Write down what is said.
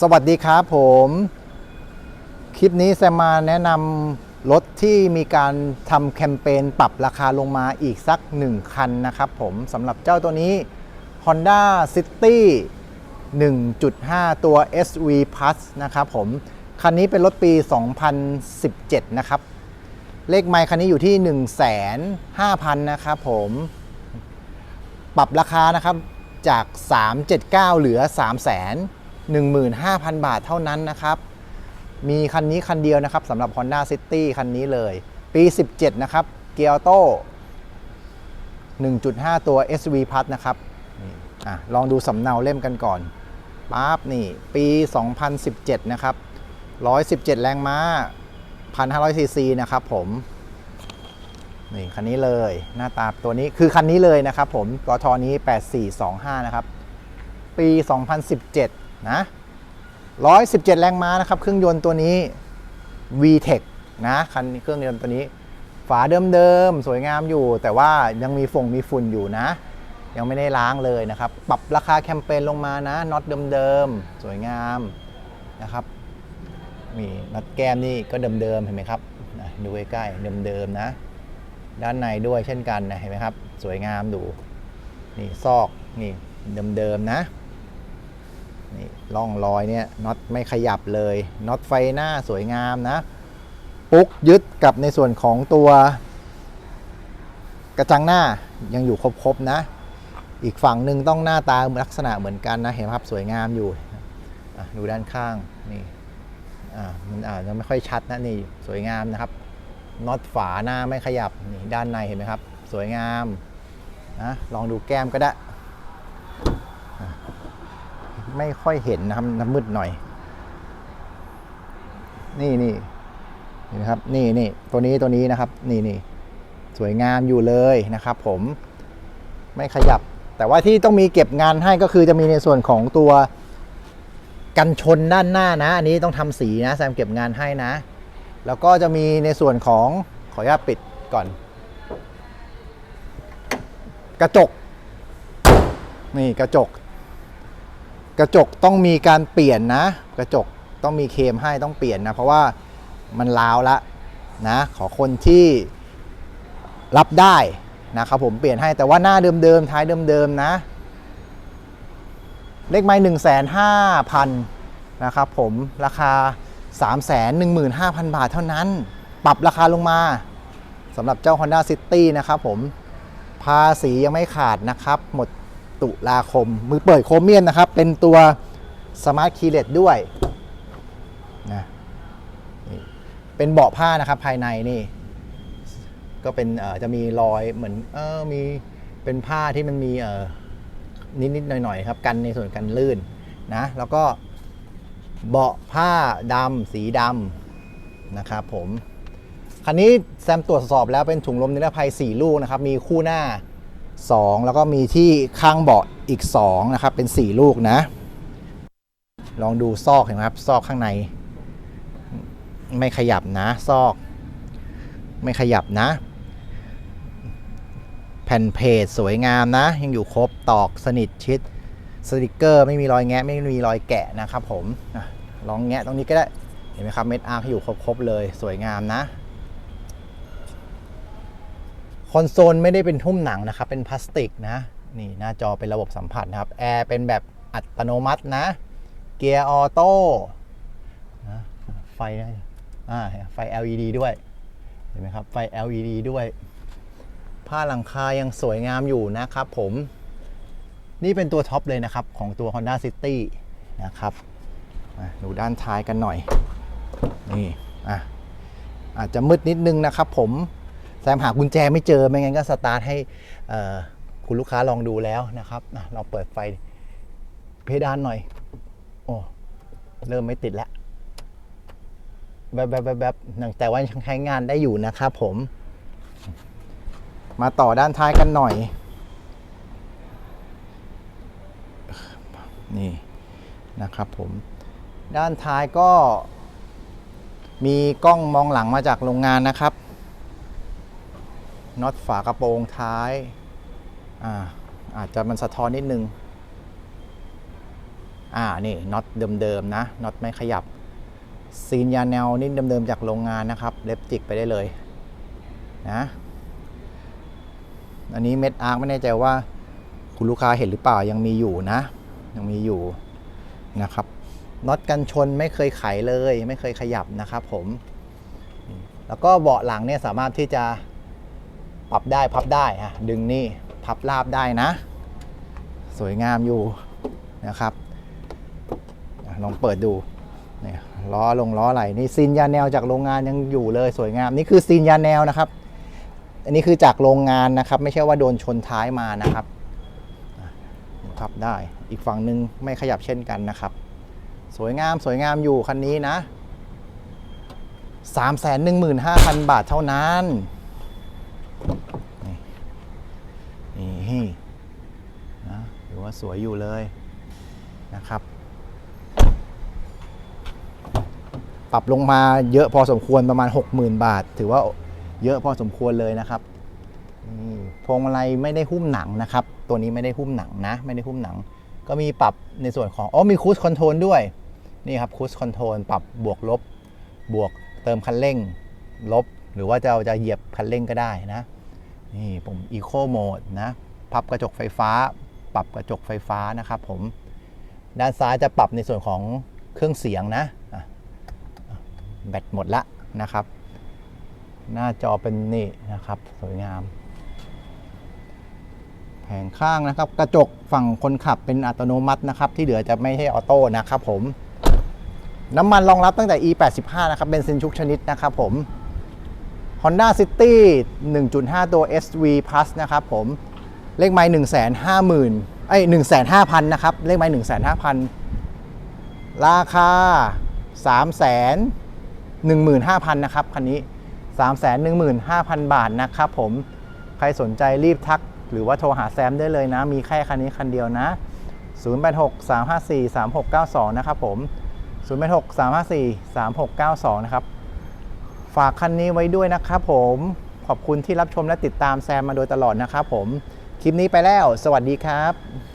สวัสดีครับผม คลิปนี้แซมมาแนะนำรถที่มีการทำแคมเปญปรับราคาลงมาอีกสัก 1 คันนะครับผมสำหรับเจ้าตัวนี้ Honda City 1.5 ตัว SV Plus นะครับผม คันนี้เป็นรถปี 2017 นะครับ เลขไมค์คันนี้อยู่ที่1,500,000 นะครับผมปรับราคานะครับจาก 379 เหลือ 15,000 บาทเท่านั้นนะครับ มีคันนี้คันเดียวนะครับสำหรับ Honda City คันนี้เลย ปี 17 นะครับ เกียร์โต้1.5 ตัว SV Plus นะครับอลองดูสำเนาเล่มกันก่อนปั๊บนี่ ปี 2017 นะครับ 117 แรงม้า 1,500 ซีซีนะครับผม นี่คันนี้เลยหน้าตาตัวนี้คือคันนี้เลยนะครับผมกทนี้ 8425 นะครับ ปี 2017 นะ117 แรงม้านะครับ เครื่องยนต์ตัวนี้ VTEC นะคันเครื่องยนต์ตัวนี้ ฝาเดิมๆ สวยงามอยู่ แต่ว่ายังมีฝงมีฝุ่นอยู่นะ ยังไม่ได้ล้างเลยนะครับ ปรับราคาแคมเปญลงมานะน็อตเดิมๆ สวยงามนะครับมีน็อตแก้มนี่ก็เดิมๆ เห็นไหมครับดูใกล้ๆเดิมๆนะ ด้านในด้วยเช่นกันนะเห็นไหมครับ สวยงามดูนี่ซอกนี่เดิมๆนะ นี่ร่องรอยเนี่ยน็อตไม่ขยับเลยน็อตไฟหน้าสวยงามนะ ปุ๊กยึดกับในส่วนของตัว กระจังหน้ายังอยู่ครบๆนะ อีกฝั่งหนึ่งต้องหน้าตาลักษณะเหมือนกันนะเห็นไหมครับสวยงามอยู่ดูด้านข้างนี่อ่ามันอาจจะไม่ค่อยชัดนะนี่สวยงามนะครับน็อตฝาหน้าไม่ขยับนี่ด้านในเห็นไหมครับ สวยงามนะลองดูแก้มก็ได้ ไม่ค่อยเห็นนะครับน้ำมืดหน่อย นี่นี่นไหมครับนี่นี่ตัวนี้ตัวนี้นะครับ นี่นี่สวยงามอยู่เลยนะครับ ผมไม่ขยับ แต่ว่าที่ต้องมีเก็บงานให้ก็คือจะมีในส่วนของตัวกันชนด้านหน้านะ อันนี้ต้องทำสีนะแซมเก็บงานให้นะ แล้วก็จะมีในส่วนของขออนุญาตปิดก่อน กระจก นี่กระจก กระจกต้องมีการเปลี่ยนนะ กระจกต้องมีเคมให้ต้องเปลี่ยนนะ เพราะว่ามันล้าวละนะขอคนที่รับได้นะครับผมเปลี่ยนให้แต่ว่าหน้าเดิมๆท้ายเดิมๆนะ เลขไม้หนึ่งแสนห้าพันนะครับผมราคา 315,000 บาทเท่านั้น ปรับราคาลงมาสำหรับเจ้า Honda City นะครับผมภาษียังไม่ขาดนะครับ หมด ตุลาคม มือเปิดโครเมียมนะครับ เป็นตัว Smart Keyless ด้วยนะนี่เป็นเบาะผ้านะครับภายในนี่ ก็เป็นเอ่อจะมีรอยเหมือนเออมีเป็นผ้าที่มันมีเออนิดๆหน่อยๆครับกันในส่วนกันลื่นนะแล้วก็เบาะผ้าดำสีดำนะครับผมคันนี้แซมตรวจสอบแล้วเป็นถุงลมนิรภัย 4 ลูกนะครับ มีคู่หน้า 2 แล้วก็มีที่ข้างเบาะอีก 2 นะครับ เป็น 4 ลูกนะ ลองดูซอกเห็นไหมครับ ซอกข้างใน ไม่ขยับนะ ซอก ไม่ขยับนะ แผ่นเพจสวยงามนะ ยังอยู่ครบตอกสนิทชิดสติกเกอร์ ไม่มีรอยแงะไม่มีรอยแกะนะครับผมลองแงะตรงนี้ก็ได้เห็นไหมครับเม็ดอาร์อยู่ครบๆเลย สวยงามนะ คอนโซลไม่ได้เป็นทุ่มหนังนะครับ เป็นพลาสติกนะนี่หน้าจอเป็นระบบสัมผัสนะครับแอร์เป็นแบบอัตโนมัตินะ เกียร์ออโต้นะไฟนะอ่าไฟ LED ด้วยเห็นไหมครับไฟ LED ด้วย ผ้าหลังคายังสวยงามอยู่นะครับผมนี่เป็นตัวท็อปเลยนะครับ ของตัว Honda City นะครับดูด้านท้ายกันหน่อย นี่อะอาจจะมืดนิดนึงนะครับผม แซมหากุญแจไม่เจอไม่งั้นก็สตาร์ทให้คุณลูกค้าลองดูแล้วนะครับลองเปิดไฟเพดานหน่อย โอ้เริ่มไม่ติดแล้วแบบแบบแบบแบบแต่ว่ายังใช้งานได้อยู่นะครับผม มาต่อด้านท้ายกันหน่อย นี่นะครับผม ด้านท้ายก็มีกล้องมองหลังมาจากโรงงานนะครับ น็อตฝากระโปรงท้ายอาอาจจะมันสะท้อนนิดนึง อ่า นี่น็อตเดิมๆนะ น็อตไม่ขยับ ซีนยาแนวนี่เดิมๆจากโรงงานนะครับ เล็บจิกไปได้เลยนะ อันนี้เม็ดอาร์คไม่แน่ใจว่า คุณลูกค้าเห็นหรือเปล่ายังมีอยู่นะ ยังมีอยู่นะครับ น็อตกันชนไม่เคยไขเลย ไม่เคยขยับนะครับผม แล้วก็เบาะหลังเนี่ยสามารถที่จะ ปรับได้พับได้อะดึงนี่พับราบได้นะ สวยงามอยู่นะครับลองเปิดดูเนี่ยล้อลงล้อไหลนี่ซีนยาแนวจากโรงงานยังอยู่เลยสวยงามนี่คือซีนยาแนวนะครับ อันนี้คือจากโรงงานนะครับ ไม่ใช่ว่าโดนชนท้ายมานะครับพับได้อีกฝั่งหนึ่งไม่ขยับเช่นกันนะครับ สวยงามสวยงามอยู่คันนี้นะ 3 1 5 0 0 0 บาทเท่านั้นนี่นะถือว่า สวยอยู่เลยนะครับ ปรับลงมาเยอะพอสมควรประมาณ 60,000 บาท ถือว่าเยอะพอสมควรเลยนะครับนี่พวงมาลัยไม่ได้หุ้มหนังนะครับ ตัวนี้ไม่ได้หุ้มหนังนะ ไม่ได้หุ้มหนัง ก็มีปรับในส่วนของอ๋อมีคูสคอนโทรลด้วยนี่ครับคูสคอนโทรลปรับบวกลบบวกเติมคันเร่ง ลบ หรือว่าจะเอาจะเหยียบคันเร่งก็ได้นะ นี่ผมอีโคโหมดนะ พับกระจกไฟฟ้า ปรับกระจกไฟฟ้านะครับผมด้านซ้ายจะปรับในส่วนของเครื่องเสียงนะแบตหมดละนะครับ หน้าจอเป็นนี่นะครับ สวยงาม แผงข้างนะครับ กระจกฝั่งคนขับเป็นอัตโนมัตินะครับ ที่เหลือจะไม่ใช่ออโต้นะครับผมน้ำมันรองรับตั้งแต่ E85 นะครับเบนซินทุกชนิดนะครับผม Honda City 1.5 ตัว SV Plus นะครับผม เลขไม้1 5 0 0 0 0เอ้ย1,500,000นะครับ เลขไม้1,500,000ราคา315,000นะครับคันนี้315,000บาทนะครับผมใครสนใจรีบทัก หรือว่าโทรหาแซมได้เลยนะ มีแค่คันนี้คันเดียวนะ086 354 3692 นะครับผม 086 354 3692 นะครับ ฝากคันนี้ไว้ด้วยนะครับผม ขอบคุณที่รับชมและติดตามแซมมาโดยตลอดนะครับผม คลิปนี้ไปแล้ว สวัสดีครับ